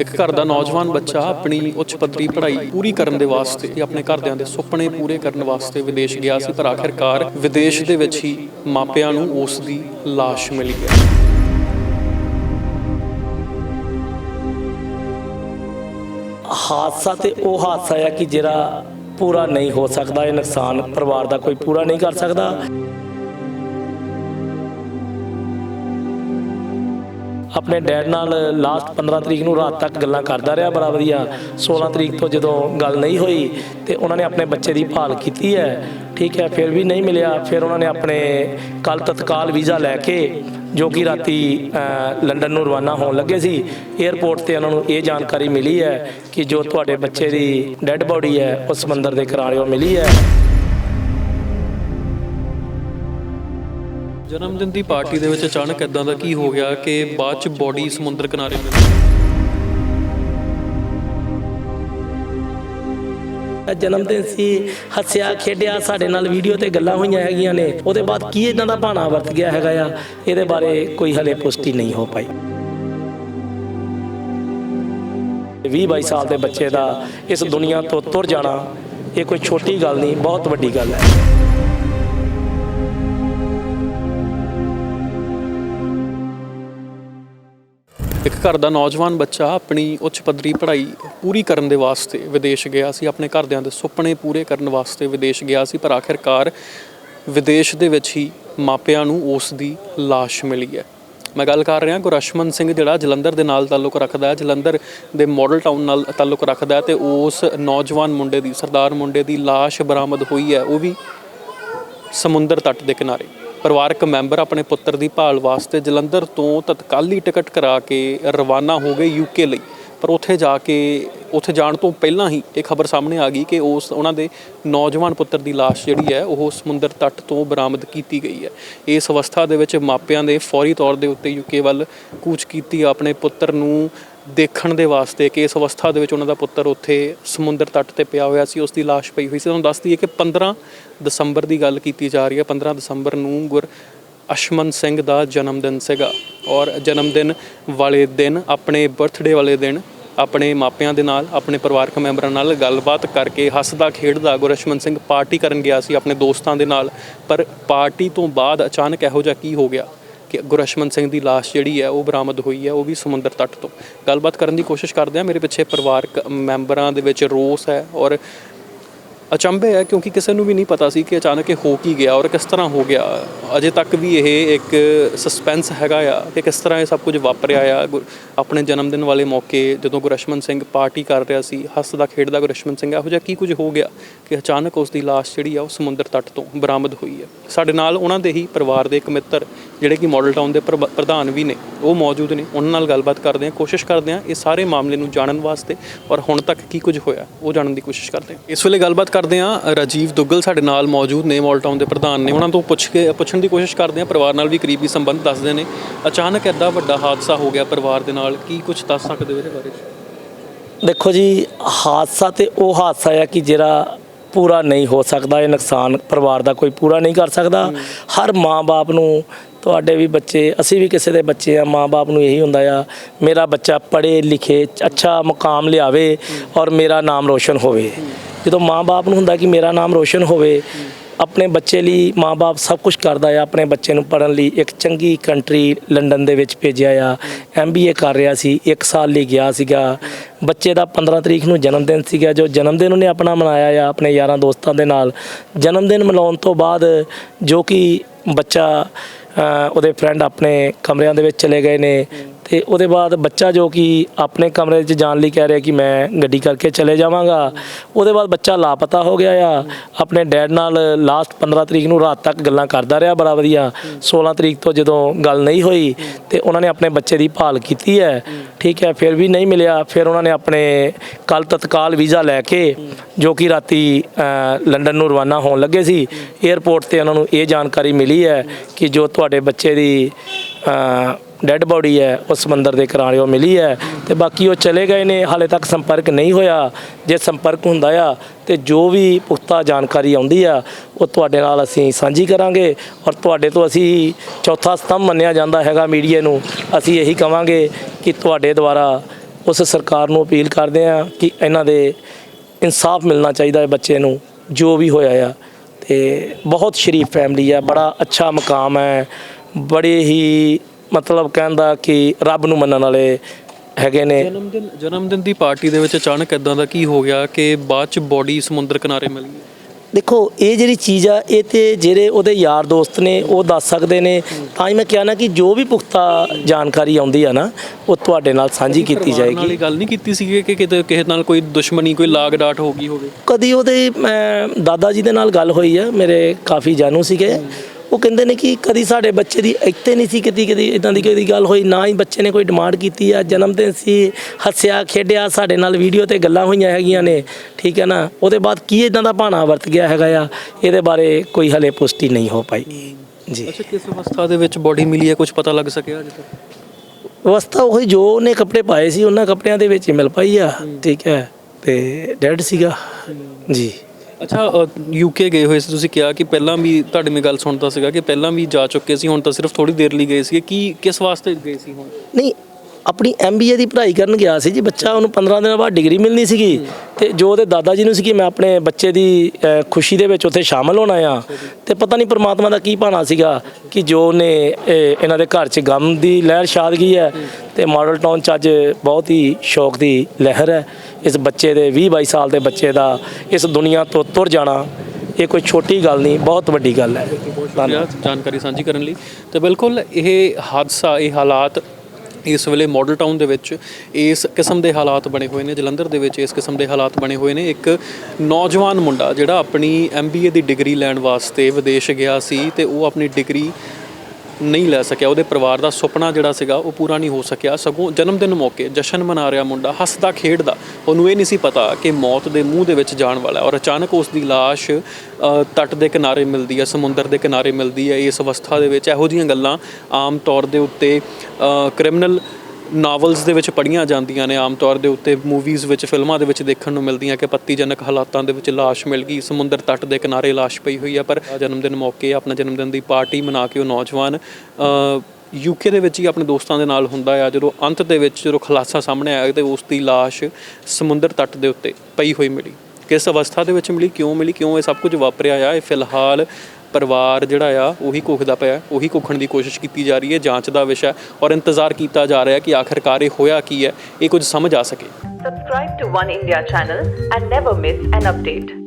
ਇੱਕ ਘਰ ਦਾ ਨੌਜਵਾਨ ਬੱਚਾ ਆਪਣੀ ਉੱਚ ਪੱਧਰੀ ਪੜ੍ਹਾਈ ਪੂਰੀ ਕਰਨ ਦੇ ਵਾਸਤੇ ਤੇ ਆਪਣੇ ਘਰਦਿਆਂ ਦੇ ਸੁਪਨੇ ਪੂਰੇ ਕਰਨ ਵਾਸਤੇ ਵਿਦੇਸ਼ ਗਿਆ ਸੀ, ਪਰ ਆਖਿਰਕਾਰ ਵਿਦੇਸ਼ ਦੇ ਵਿੱਚ ਹੀ ਮਾਪਿਆਂ ਨੂੰ ਉਸ ਦੀ ਲਾਸ਼ ਮਿਲੀ ਹੈ। ਹਾਦਸਾ ਤੇ ਉਹ ਹਾਦਸਾ ਹੈ ਕਿ ਜਿਹੜਾ ਪੂਰਾ ਨਹੀਂ ਹੋ ਸਕਦਾ, ਇਹ ਨੁਕਸਾਨ ਪਰਿਵਾਰ ਦਾ ਕੋਈ ਪੂਰਾ ਨਹੀਂ ਕਰ ਸਕਦਾ। ਆਪਣੇ ਡੈਡ ਨਾਲ ਲਾਸਟ 15 ਤਰੀਕ ਨੂੰ ਰਾਤ ਤੱਕ ਗੱਲਾਂ ਕਰਦਾ ਰਿਹਾ, ਬੜਾ ਵਧੀਆ। 16 ਤਰੀਕ ਤੋਂ ਜਦੋਂ ਗੱਲ ਨਹੀਂ ਹੋਈ ਤੇ ਉਹਨਾਂ ਨੇ ਆਪਣੇ ਬੱਚੇ ਦੀ ਭਾਲ ਕੀਤੀ ਹੈ। ਠੀਕ ਹੈ, ਫਿਰ ਵੀ ਨਹੀਂ ਮਿਲਿਆ। ਫਿਰ ਉਹਨਾਂ ਨੇ ਆਪਣੇ ਕੱਲ ਤਤਕਾਲ ਵੀਜ਼ਾ ਲੈ ਕੇ, ਜੋ ਕਿ ਰਾਤੀ ਲੰਡਨ ਨੂੰ ਰਵਾਨਾ ਹੋਣ ਲੱਗੇ ਸੀ 에ਅਰਪੋਰਟ ਤੇ ਉਹਨਾਂ ਨੂੰ ਇਹ ਜਾਣਕਾਰੀ ਮਿਲੀ ਹੈ ਕਿ ਜੋ ਤੁਹਾਡੇ ਬੱਚੇ ਦੀ ਡੈੱਡ ਬੋਡੀ ਹੈ ਉਹ ਸਮੁੰਦਰ ਦੇ ਕਿਨਾਰਿਓਂ ਮਿਲੀ ਹੈ। ਜਨਮ ਦਿਨ ਦੀ ਪਾਰਟੀ ਦੇ ਵਿੱਚ ਅਚਾਨਕ ਇਦਾਂ ਦਾ ਕੀ ਹੋ ਗਿਆ ਕਿ ਬਾਅਦ ਚ ਬੋਡੀ ਸਮੁੰਦਰ ਕਿਨਾਰੇ ਮਿਲ ਜਨਮ ਦਿਨ ਸੀ, ਹੱਸਿਆ, ਖੇਡਿਆ, ਸਾਡੇ ਨਾਲ ਵੀਡੀਓ ਤੇ ਗੱਲਾਂ ਹੋਈਆਂ ਹੈਗੀਆਂ ਨੇ। ਉਹਦੇ ਬਾਅਦ ਕੀ ਇਹਨਾਂ ਦਾ ਭਾਣਾ ਵਰਤ ਗਿਆ ਹੈਗਾ ਆ? ਇਹਦੇ ਬਾਰੇ ਕੋਈ ਹਲੇ ਪੁਸ਼ਟੀ ਨਹੀਂ ਹੋ ਪਾਈ। 20 22 ਸਾਲ ਦੇ ਬੱਚੇ ਦਾ ਇਸ ਦੁਨੀਆ ਤੋਂ ਤੁਰ ਜਾਣਾ, ਇਹ ਕੋਈ ਛੋਟੀ ਗੱਲ ਨਹੀਂ, ਬਹੁਤ ਵੱਡੀ ਗੱਲ ਹੈ। ਇੱਕ ਘਰ ਦਾ ਨੌਜਵਾਨ ਬੱਚਾ ਆਪਣੀ ਉੱਚ ਪੱਧਰੀ ਪੜ੍ਹਾਈ ਪੂਰੀ ਕਰਨ ਦੇ ਵਾਸਤੇ ਵਿਦੇਸ਼ ਗਿਆ ਸੀ, ਆਪਣੇ ਘਰਦਿਆਂ ਦੇ ਸੁਪਨੇ ਪੂਰੇ ਕਰਨ ਵਾਸਤੇ ਵਿਦੇਸ਼ ਗਿਆ ਸੀ, ਪਰ ਆਖਿਰਕਾਰ ਵਿਦੇਸ਼ ਦੇ ਵਿੱਚ ਹੀ ਮਾਪਿਆਂ ਨੂੰ ਉਸ ਦੀ ਲਾਸ਼ ਮਿਲੀ ਹੈ। ਮੈਂ ਗੱਲ ਕਰ ਰਿਹਾ ਗੁਰਸ਼ਮਨ ਸਿੰਘ ਜਿਹੜਾ ਜਲੰਧਰ ਦੇ ਨਾਲ ਤਾਲੁਕ ਰੱਖਦਾ ਹੈ, ਜਲੰਧਰ ਦੇ ਮਾਡਲ ਟਾਊਨ ਨਾਲ ਤਾਲੁਕ ਰੱਖਦਾ ਹੈ ਤੇ ਉਸ ਨੌਜਵਾਨ ਮੁੰਡੇ ਦੀ, ਸਰਦਾਰ ਮੁੰਡੇ ਦੀ ਲਾਸ਼ ਬਰਾਮਦ ਹੋਈ ਹੈ, ਉਹ ਵੀ ਸਮੁੰਦਰ ਤੱਟ ਦੇ ਕਿਨਾਰੇ। ਪਰਿਵਾਰਕ ਮੈਂਬਰ ਆਪਣੇ ਪੁੱਤਰ ਦੀ ਭਾਲ ਵਾਸਤੇ ਜਲੰਧਰ ਤੋਂ ਤਤਕਾਲੀ ਟਿਕਟ ਕਰਾ ਕੇ ਰਵਾਨਾ ਹੋ ਗਏ ਯੂਕੇ ਲਈ। ਪਰ ਉੱਥੇ ਜਾ ਕੇ, ਉੱਥੇ ਜਾਣ ਤੋਂ ਪਹਿਲਾਂ ਹੀ ਇਹ ਖਬਰ ਸਾਹਮਣੇ ਆ ਗਈ ਕਿ ਉਸ, ਉਹਨਾਂ ਦੇ ਨੌਜਵਾਨ ਪੁੱਤਰ ਦੀ ਲਾਸ਼ ਜਿਹੜੀ ਹੈ, ਉਹ ਸਮੁੰਦਰ ਤੱਟ ਤੋਂ ਬਰਾਮਦ ਕੀਤੀ ਗਈ ਹੈ। ਇਸ ਅਵਸਥਾ ਦੇ ਵਿੱਚ ਮਾਪਿਆਂ ਦੇ ਫੌਰੀ ਤੌਰ ਦੇ ਉੱਤੇ ਯੂਕੇ ਵੱਲ ਕੂਚ ਕੀਤੀ ਆਪਣੇ ਪੁੱਤਰ ਨੂੰ ਦੇਖਣ ਦੇ ਵਾਸਤੇ ਕਿ ਇਸ ਅਵਸਥਾ ਦੇ ਵਿੱਚ ਉਹਨਾਂ ਦਾ ਪੁੱਤਰ ਉੱਥੇ ਸਮੁੰਦਰ ਤੱਟ ਤੇ ਪਿਆ ਹੋਇਆ ਸੀ ਉਸ ਦੀ ਲਾਸ਼ ਪਈ ਹੋਈ ਸੀ। ਤੁਹਾਨੂੰ ਦੱਸਦੀ ਹੈ ਕਿ 15 ਦਸੰਬਰ ਦੀ ਗੱਲ ਕੀਤੀ ਜਾ ਰਹੀ ਹੈ। 15 ਦਸੰਬਰ ਨੂੰ ਗੁਰ ਅਸ਼ਮਨ ਸਿੰਘ ਦਾ ਜਨਮ ਦਿਨ ਸੀਗਾ ਔਰ ਜਨਮ ਦਿਨ ਵਾਲੇ ਦਿਨ, ਆਪਣੇ ਬਰਥਡੇ ਵਾਲੇ ਦਿਨ, ਆਪਣੇ ਮਾਪਿਆਂ ਦੇ ਨਾਲ, ਆਪਣੇ ਪਰਿਵਾਰਕ ਮੈਂਬਰਾਂ ਨਾਲ ਗੱਲਬਾਤ ਕਰਕੇ ਹੱਸਦਾ ਖੇਡਦਾ ਗੁਰਸ਼ਮਨ ਸਿੰਘ ਪਾਰਟੀ ਕਰਨ ਗਿਆ ਸੀ ਆਪਣੇ ਦੋਸਤਾਂ ਦੇ ਨਾਲ। ਪਰ ਪਾਰਟੀ ਤੋਂ ਬਾਅਦ ਅਚਾਨਕ ਇਹੋ ਜਿਹਾ ਕੀ ਹੋ ਗਿਆ? ਕਿ ਗੁਰਸ਼ਮਨ ਸਿੰਘ ਦੀ ਲਾਸ਼ ਜਿਹੜੀ ਹੈ ਉਹ ਬਰਾਮਦ ਹੋਈ ਹੈ, ਉਹ ਵੀ ਸਮੁੰਦਰ ਤੱਟ ਤੋਂ। ਗੱਲਬਾਤ ਕਰਨ ਦੀ ਕੋਸ਼ਿਸ਼ ਕਰਦੇ ਆ ਮੇਰੇ ਪਿੱਛੇ ਪਰਿਵਾਰਕ ਮੈਂਬਰਾਂ ਦੇ ਵਿੱਚ ਰੋਸ ਹੈ ਔਰ ਅਚੰਭੇ ਹੈ ਕਿਉਂਕਿ ਕਿਸੇ ਨੂੰ ਵੀ ਨਹੀਂ ਪਤਾ ਸੀ ਕਿ ਅਚਾਨਕ ਇਹ ਹੋ ਕੀ ਗਿਆ ਔਰ ਕਿਸ ਤਰ੍ਹਾਂ ਹੋ ਗਿਆ। ਅਜੇ ਤੱਕ ਵੀ ਇਹ ਇੱਕ ਸਸਪੈਂਸ ਹੈਗਾ ਆ ਕਿ ਕਿਸ ਤਰ੍ਹਾਂ ਇਹ ਸਭ ਕੁਝ ਵਾਪਰਿਆ ਆ। ਗੁਰ- ਆਪਣੇ ਜਨਮ ਦਿਨ ਵਾਲੇ ਮੌਕੇ ਜਦੋਂ ਗੁਰਸ਼ਮਨ ਸਿੰਘ ਪਾਰਟੀ ਕਰ ਰਿਹਾ ਸੀ ਹੱਸਦਾ ਖੇਡਦਾ ਗੁਰਸ਼ਮਨ ਸਿੰਘ, ਇਹੋ ਜਿਹਾ ਕੀ ਕੁਝ ਹੋ ਗਿਆ ਕਿ ਅਚਾਨਕ ਉਸ ਦੀ ਲਾਸ਼ ਜਿਹੜੀ ਆ ਉਹ ਸਮੁੰਦਰ ਤੱਟ ਤੋਂ ਬਰਾਮਦ ਹੋਈ ਹੈ। ਸਾਡੇ ਨਾਲ ਉਹਨਾਂ ਦੇ ਹੀ ਪਰਿਵਾਰ ਦੇ ਇੱਕ ਮਿੱਤਰ ਜਿਹੜੇ ਕਿ ਮਾਡਲ ਟਾਊਨ ਦੇ ਪ੍ਰਧਾਨ ਵੀ ਨੇ ਉਹ ਮੌਜੂਦ ਨੇ। ਉਹਨਾਂ ਨਾਲ ਗੱਲਬਾਤ ਕਰਦੇ ਹਾਂ ਕੋਸ਼ਿਸ਼ ਕਰਦੇ ਹਾਂ ਇਹ ਸਾਰੇ ਮਾਮਲੇ ਨੂੰ ਜਾਣਨ ਵਾਸਤੇ। ਔਰ ਹੁਣ ਤੱਕ ਕੀ ਕੁਝ ਹੋਇਆ ਉਹ ਜਾਣਨ ਦੀ ਕੋਸ਼ਿਸ਼ ਕਰਦੇ ਹਾਂ। ਇਸ ਵੇਲੇ ਗੱਲਬਾਤ ਕਰਦੇ ਹਾਂ ਰਾਜੀਵ ਦੁੱਗਲ ਸਾਡੇ ਨਾਲ ਮੌਜੂਦ ਨੇ ਮਾਡਲ ਟਾਊਨ ਦੇ ਪ੍ਰਧਾਨ ਨੇ। ਉਹਨਾਂ ਤੋਂ ਪੁੱਛ ਕੇ ਪੁੱਛਣ ਦੀ ਕੋਸ਼ਿਸ਼ ਕਰਦੇ ਹਾਂ ਪਰਿਵਾਰ ਨਾਲ ਵੀ ਕਰੀਬੀ ਸੰਬੰਧ ਦੱਸਦੇ ਨੇ। ਅਚਾਨਕ ਐਡਾ ਵੱਡਾ ਹਾਦਸਾ ਹੋ ਗਿਆ ਪਰਿਵਾਰ ਦੇ ਨਾਲ ਕੀ ਕੁਝ ਦੱਸ ਸਕਦੇ ਹੋ ਇਹਦੇ ਬਾਰੇ? ਦੇਖੋ ਜੀ ਹਾਦਸਾ ਤੇ ਉਹ ਹਾਦਸਾ ਆ ਕਿ ਜਿਹੜਾ ਪੂਰਾ ਨਹੀਂ ਹੋ ਸਕਦਾ ਇਹ ਨੁਕਸਾਨ ਪਰਿਵਾਰ ਦਾ ਕੋਈ ਪੂਰਾ ਨਹੀਂ ਕਰ ਸਕਦਾ। ਹਰ ਮਾਂ-ਬਾਪ ਨੂੰ ਤੁਹਾਡੇ ਵੀ ਬੱਚੇ, ਅਸੀਂ ਵੀ ਕਿਸੇ ਦੇ ਬੱਚੇ ਆ, ਮਾਂ-ਬਾਪ ਨੂੰ ਇਹੀ ਹੁੰਦਾ ਆ, ਮੇਰਾ ਬੱਚਾ ਪੜ੍ਹੇ, ਲਿਖੇ, ਅੱਛਾ ਮੁਕਾਮ ਲਿਆਵੇ ਔਰ ਮੇਰਾ ਨਾਮ ਰੋਸ਼ਨ ਹੋਵੇ। ਜਦੋਂ ਮਾਂ-ਬਾਪ ਨੂੰ ਹੁੰਦਾ ਕਿ ਮੇਰਾ ਨਾਮ ਰੋਸ਼ਨ ਹੋਵੇ, ਆਪਣੇ ਬੱਚੇ ਲਈ ਮਾਪੇ ਸਭ ਕੁਝ ਕਰਦਾ ਆ, ਆਪਣੇ ਬੱਚੇ ਨੂੰ ਪੜਨ ਲਈ ਇੱਕ ਚੰਗੀ ਕੰਟਰੀ ਲੰਡਨ ਦੇ ਵਿੱਚ ਭੇਜਿਆ ਆ ਐਮਬੀਏ ਕਰ ਰਿਹਾ ਸੀ 1 ਸਾਲ ਲਈ ਗਿਆ ਸੀਗਾ। ਬੱਚੇ ਦਾ 15 ਤਰੀਕ ਨੂੰ ਜਨਮ ਦਿਨ ਸੀਗਾ, ਜੋ ਜਨਮ ਦਿਨ ਉਹਨੇ ਆਪਣਾ ਮਨਾਇਆ ਆ, ਆਪਣੇ ਯਾਰਾਂ ਦੋਸਤਾਂ ਦੇ ਨਾਲ। ਜਨਮ ਦਿਨ ਮਨਾਉਣ ਤੋਂ ਬਾਅਦ ਜੋ ਕਿ ਬੱਚਾ ਉਹਦੇ ਫਰੈਂਡ ਆਪਣੇ ਕਮਰਿਆਂ ਦੇ ਵਿੱਚ ਚਲੇ ਗਏ ਨੇ। ਤੇ ਉਹਦੇ ਬਾਅਦ ਬੱਚਾ ਜੋ ਕਿ ਆਪਣੇ ਕਮਰੇ 'ਚ ਜਾਣ ਲਈ ਕਹਿ ਰਿਹਾ ਕਿ ਮੈਂ ਗੱਡੀ ਕਰਕੇ ਚਲੇ ਜਾਵਾਂਗਾ, ਉਹਦੇ ਬਾਅਦ ਬੱਚਾ ਲਾਪਤਾ ਹੋ ਗਿਆ ਆ। ਆਪਣੇ ਡੈਡ ਨਾਲ ਲਾਸਟ 15 ਤਰੀਕ ਨੂੰ ਰਾਤ ਤੱਕ ਗੱਲਾਂ ਕਰਦਾ ਰਿਹਾ ਬੜਾ ਵਧੀਆ। 16 ਤਰੀਕ ਤੋਂ ਜਦੋਂ ਗੱਲ ਨਹੀਂ ਹੋਈ ਤੇ ਉਹਨਾਂ ਨੇ ਆਪਣੇ ਬੱਚੇ ਦੀ ਭਾਲ ਕੀਤੀ ਹੈ। ਠੀਕ ਹੈ, ਫਿਰ ਵੀ ਨਹੀਂ ਮਿਲਿਆ। ਫਿਰ ਉਹਨਾਂ ਨੇ ਆਪਣੇ ਕੱਲ ਤਤਕਾਲ ਵੀਜ਼ਾ ਲੈ ਕੇ ਜੋ ਕਿ ਰਾਤੀ ਲੰਡਨ ਨੂੰ ਰਵਾਨਾ ਹੋਣ ਲੱਗੇ ਸੀ। 에ਅਰਪੋਰਟ ਤੇ ਉਹਨਾਂ ਨੂੰ ਇਹ ਜਾਣਕਾਰੀ ਮਿਲੀ ਹੈ ਕਿ ਜੋ ਤੁਹਾਡੇ ਬੱਚੇ ਦੀ ਡੈੱਡ ਬੋਡੀ ਹੈ, ਉਸ ਸਮੁੰਦਰ ਦੇ ਕਿਨਾਰਿਓਂ ਮਿਲੀ ਹੈ ਤੇ ਬਾਕੀ ਉਹ ਚਲੇ ਗਏ ਨੇ, ਹਾਲੇ ਤੱਕ ਸੰਪਰਕ ਨਹੀਂ ਹੋਇਆ। ਜੇ ਸੰਪਰਕ ਹੁੰਦਾ ਆ ਤੇ ਜੋ ਵੀ ਪੁਖਤਾ ਜਾਣਕਾਰੀ ਆਉਂਦੀ ਆ, ਉਹ ਤੁਹਾਡੇ ਨਾਲ ਅਸੀਂ ਸਾਂਝੀ ਕਰਾਂਗੇ ਔਰ ਤੁਹਾਡੇ ਤੋਂ ਅਸੀਂ ਚੌਥਾ ਸਤੰਭ ਮੰਨਿਆ ਜਾਂਦਾ ਹੈਗਾ ਮੀਡੀਆ ਨੂੰ। ਅਸੀਂ ਇਹੀ ਕਵਾਂਗੇ ਕਿ ਤੁਹਾਡੇ ਦੁਆਰਾ ਉਸ ਸਰਕਾਰ ਨੂੰ ਅਪੀਲ ਕਰਦੇ ਆ ਕਿ ਇਹਨਾਂ ਦੇ ਇਨਸਾਫ ਮਿਲਣਾ ਚਾਹੀਦਾ ਹੈ ਬੱਚੇ ਨੂੰ, ਜੋ ਵੀ ਹੋਇਆ ਆ। ਤੇ ਬਹੁਤ ਸ਼ਰੀਫ ਫੈਮਿਲੀ ਆ, ਬੜਾ ਅੱਛਾ ਮਕਾਮ ਹੈ, ਬੜੇ ਹੀ ਮਤਲਬ ਕਹਿੰਦਾ ਕਿ ਰੱਬ ਨੂੰ ਮੰਨਣ ਵਾਲੇ ਹੈਗੇ ਨੇ। ਜਨਮ ਦਿਨ ਜਨਮ ਦਿਨ ਦੀ ਪਾਰਟੀ ਦੇ ਵਿੱਚ ਅਚਾਨਕ ਇਦਾਂ ਦਾ ਕੀ ਹੋ ਗਿਆ ਕਿ ਬਾਅਦ ਚ ਬੋਡੀ ਸਮੁੰਦਰ ਕਿਨਾਰੇ ਮਿਲ ਗਈ? ਦੇਖੋ ਇਹ ਜਿਹੜੀ ਚੀਜ਼ ਆ ਇਹ ਤੇ ਜਿਹੜੇ ਉਹਦੇ ਯਾਰ ਦੋਸਤ ਨੇ ਉਹ ਦੱਸ ਸਕਦੇ ਨੇ। ਤਾਂ ਹੀ ਮੈਂ ਕਿਹਾ ਨਾ ਕਿ ਜੋ ਵੀ ਪੁਖਤਾ ਜਾਣਕਾਰੀ ਆਉਂਦੀ ਆ ਨਾ ਉਹ ਤੁਹਾਡੇ ਨਾਲ ਸਾਂਝੀ ਕੀਤੀ ਨਾਲ ਜਾਏਗੀ। ਇਹ ਗੱਲ ਨਹੀਂ ਕੀਤੀ ਸੀ ਕਿ ਕਿਤੇ ਕਿਸੇ ਨਾਲ ਕੋਈ ਦੁਸ਼ਮਣੀ ਕੋਈ ਲਾਗ ਡਾਟ ਹੋ ਗਈ ਹੋਵੇ? ਕਦੀ ਉਹਦੇ ਮੈਂ ਦਾਦਾ ਜੀ ਦੇ ਨਾਲ ਗੱਲ ਹੋਈ ਆ ਮੇਰੇ ਕਾਫੀ ਜਾਣੂ ਸੀਗੇ। ਉਹ ਕਹਿੰਦੇ ਨੇ ਕਿ ਕਦੀ ਸਾਡੇ ਬੱਚੇ ਦੀ ਇੱਥੇ ਨਹੀਂ ਸੀ ਕਦੀ ਕਦੀ ਇਦਾਂ ਦੀ ਕਦੀ ਗੱਲ ਹੋਈ ਨਾ ਹੀ ਬੱਚੇ ਨੇ ਕੋਈ ਡਿਮਾਂਡ ਕੀਤੀ ਆ ਜਨਮ ਦਿਨ ਸੀ ਹੱਸਿਆ ਖੇਡਿਆ ਸਾਡੇ ਨਾਲ ਵੀਡੀਓ ਤੇ ਗੱਲਾਂ ਹੋਈਆਂ ਹੈਗੀਆਂ ਨੇ ਠੀਕ ਹੈ ਨਾ? ਉਹਦੇ ਬਾਅਦ ਕੀ ਇਦਾਂ ਦਾ ਭਾਣਾ ਵਰਤ ਗਿਆ ਹੈਗਾ ਆ? ਇਹਦੇ ਬਾਰੇ ਕੋਈ ਹਲੇ ਪੁਸ਼ਟੀ ਨਹੀਂ ਹੋ ਪਾਈ। ਜੀ। ਅੱਛਾ ਕਿਸ ਅਵਸਥਾ ਦੇ ਵਿੱਚ ਬੋਡੀ ਮਿਲੀ ਹੈ? ਕੁਝ ਪਤਾ ਲੱਗ ਸਕਿਆ ਅਜੇ ਤੱਕ? ਅਵਸਥਾ ਉਹੀ ਜੋ ਉਹਨੇ ਕੱਪੜੇ ਪਾਏ ਸੀ ਉਹਨਾਂ ਕੱਪੜਿਆਂ ਦੇ ਵਿੱਚ ਹੀ ਮਿਲ ਪਾਈ ਆ ਠੀਕ ਹੈ? ਤੇ ਡੈਡ ਸੀਗਾ। ਜੀ। ਅੱਛਾ ਯੂਕੇ ਗਏ ਹੋਏ ਸੀ ਤੁਸੀਂ ਕਿਹਾ ਕਿ ਪਹਿਲਾਂ ਵੀ ਤੁਹਾਡੇ ਮੈਂ ਗੱਲ ਸੁਣਦਾ ਸੀਗਾ ਕਿ ਪਹਿਲਾਂ ਵੀ ਜਾ ਚੁੱਕੇ ਸੀ ਹੁਣ ਤਾਂ ਸਿਰਫ ਥੋੜੀ ਦੇਰ ਲਈ ਗਏ ਸੀ ਕੀ ਕਿਸ ਵਾਸਤੇ ਗਏ ਸੀ ਹੁਣ? ਨਹੀਂ ਆਪਣੀ ਐਮਬੀਏ ਦੀ ਪੜ੍ਹਾਈ ਕਰਨ ਗਿਆ ਸੀ ਜੀ ਬੱਚਾ ਉਹਨੂੰ 15 ਦਿਨਾਂ ਬਾਅਦ ਡਿਗਰੀ ਮਿਲਣੀ ਸੀਗੀ। ਤੇ ਜੋ ਉਹਦੇ ਦਾਦਾ ਜੀ ਨੂੰ ਸੀ ਕਿ ਮੈਂ ਆਪਣੇ ਬੱਚੇ ਦੀ ਖੁਸ਼ੀ ਦੇ ਵਿੱਚ ਉੱਥੇ ਸ਼ਾਮਲ ਹੋਣਾ ਆ। ਤੇ ਪਤਾ ਨਹੀਂ ਪ੍ਰਮਾਤਮਾ ਦਾ ਕੀ ਭਾਣਾ ਸੀਗਾ ਕਿ ਜੋ ਉਹਨੇ ਇਹ, ਇਹਨਾਂ ਦੇ ਘਰ 'ਚ ਗਮ ਦੀ ਲਹਿਰ ਛਾ ਗਈ ਹੈ। ਤੇ ਮਾਡਲ ਟਾਊਨ 'ਚ ਅੱਜ ਬਹੁਤ ਹੀ ਸ਼ੌਕ ਦੀ ਲਹਿਰ ਹੈ। ਇਸ ਬੱਚੇ ਦੇ 20 22 ਸਾਲ ਦੇ ਬੱਚੇ ਦਾ ਇਸ ਦੁਨੀਆ ਤੋਂ ਤੁਰ ਜਾਣਾ ਇਹ ਕੋਈ ਛੋਟੀ ਗੱਲ ਨਹੀਂ ਬਹੁਤ ਵੱਡੀ ਗੱਲ ਹੈ। ਸ਼ੁਕਰੀਆ ਜਾਣਕਾਰੀ ਸਾਂਝੀ ਕਰਨ ਲਈ। ਤੇ ਬਿਲਕੁਲ ਇਹ ਹਾਦਸਾ ਇਹ ਹਾਲਾਤ ਇਸ ਵੇਲੇ ਮਾਡਲ ਟਾਊਨ ਦੇ ਵਿੱਚ ਇਸ ਕਿਸਮ ਦੇ ਹਾਲਾਤ ਬਣੇ ਹੋਏ ਨੇ ਜਲੰਧਰ ਦੇ ਵਿੱਚ ਇਸ ਕਿਸਮ ਦੇ ਹਾਲਾਤ ਬਣੇ ਹੋਏ ਨੇ। ਇੱਕ ਨੌਜਵਾਨ ਮੁੰਡਾ ਜਿਹੜਾ ਆਪਣੀ ਐਮਬੀਏ ਦੀ ਡਿਗਰੀ ਲੈਣ ਵਾਸਤੇ ਵਿਦੇਸ਼ ਗਿਆ ਸੀ ਤੇ ਉਹ ਆਪਣੀ ਡਿਗਰੀ ਨਹੀਂ ਲੈ ਸਕਿਆ, ਉਹਦੇ ਪਰਿਵਾਰ ਦਾ ਸੁਪਨਾ ਜਿਹੜਾ ਸੀਗਾ, ਉਹ ਪੂਰਾ ਨਹੀਂ ਹੋ ਸਕਿਆ। ਸਗੋਂ ਜਨਮ ਦਿਨ ਮੌਕੇ ਜਸ਼ਨ ਮਨਾ ਰਿਹਾ ਮੁੰਡਾ, ਹੱਸਦਾ, ਖੇਡਦਾ। ਉਹਨੂੰ ਇਹ ਨਹੀਂ ਸੀ ਪਤਾ ਕਿ ਮੌਤ ਦੇ ਮੂੰਹ ਦੇ ਵਿੱਚ ਜਾਣ ਵਾਲਾ ਔਰ ਅਚਾਨਕ ਉਸ ਦੀ ਲਾਸ਼ ਤੱਟ ਦੇ ਕਿਨਾਰੇ ਮਿਲਦੀ ਹੈ, ਸਮੁੰਦਰ ਦੇ ਕਿਨਾਰੇ ਮਿਲਦੀ ਹੈ। ਇਸ ਅਵਸਥਾ ਦੇ ਵਿੱਚ ਇਹੋ ਜਿਹੀਆਂ ਗੱਲਾਂ ਆਮ ਤੌਰ ਦੇ ਉੱਤੇ ਕ੍ਰਿਮੀਨਲ ਨਾਵਲਸ ਦੇ ਵਿੱਚ ਪੜ੍ਹੀਆਂ ਜਾਂਦੀਆਂ ਨੇ, ਆਮ ਤੌਰ ਦੇ ਉੱਤੇ ਮੂਵੀਜ਼ ਵਿੱਚ, ਫਿਲਮਾਂ ਦੇ ਵਿੱਚ ਦੇਖਣ ਨੂੰ ਮਿਲਦੀਆਂ ਕਿ ਪੱਤੀਜਨਕ ਹਾਲਾਤਾਂ ਦੇ ਵਿੱਚ ਲਾਸ਼ ਮਿਲ ਗਈ, ਸਮੁੰਦਰ ਤੱਟ ਦੇ ਕਿਨਾਰੇ ਲਾਸ਼ ਪਈ ਹੋਈ ਆ ਪਰ ਜਨਮ ਦਿਨ ਮੌਕੇ ਆਪਣਾ ਜਨਮ ਦਿਨ ਦੀ ਪਾਰਟੀ ਮਨਾ ਕੇ ਉਹ ਨੌਜਵਾਨ ਯੂਕੇ ਦੇ ਵਿੱਚ ਹੀ ਆਪਣੇ ਦੋਸਤਾਂ ਦੇ ਨਾਲ ਹੁੰਦਾ ਆ, ਜਦੋਂ ਅੰਤ ਦੇ ਵਿੱਚ ਜਦੋਂ ਖੁਲਾਸਾ ਸਾਹਮਣੇ ਆਇਆ ਤੇ ਉਸ ਦੀ ਲਾਸ਼ ਸਮੁੰਦਰ ਤੱਟ ਦੇ ਉੱਤੇ ਪਈ ਹੋਈ ਮਿਲੀ। ਕਿਸ ਅਵਸਥਾ ਦੇ ਵਿੱਚ ਮਿਲੀ, ਕਿਉਂ ਮਿਲੀ, ਕਿਉਂ ਇਹ ਸਭ ਕੁਝ ਵਾਪਰਿਆ ਆ? ਇਹ ਫਿਲਹਾਲ ਪਰਿਵਾਰ ਜਿਹੜਾ ਆ, ਉਹੀ ਕੁੱਖਦਾ ਪਿਆ ਉਹੀ ਕੁੱਖਣ ਦੀ ਕੋਸ਼ਿਸ਼ ਕੀਤੀ ਜਾ ਰਹੀ ਹੈ, ਜਾਂਚ ਦਾ ਵਿਸ਼ਾ ਔਰ ਇੰਤਜ਼ਾਰ ਕੀਤਾ ਜਾ ਰਿਹਾ ਕਿ ਆਖਰਕਾਰ ਇਹ ਹੋਇਆ ਕੀ ਹੈ, ਇਹ ਕੁਝ ਸਮਝ ਆ ਸਕੇ Subscribe to One India channel and never miss an update.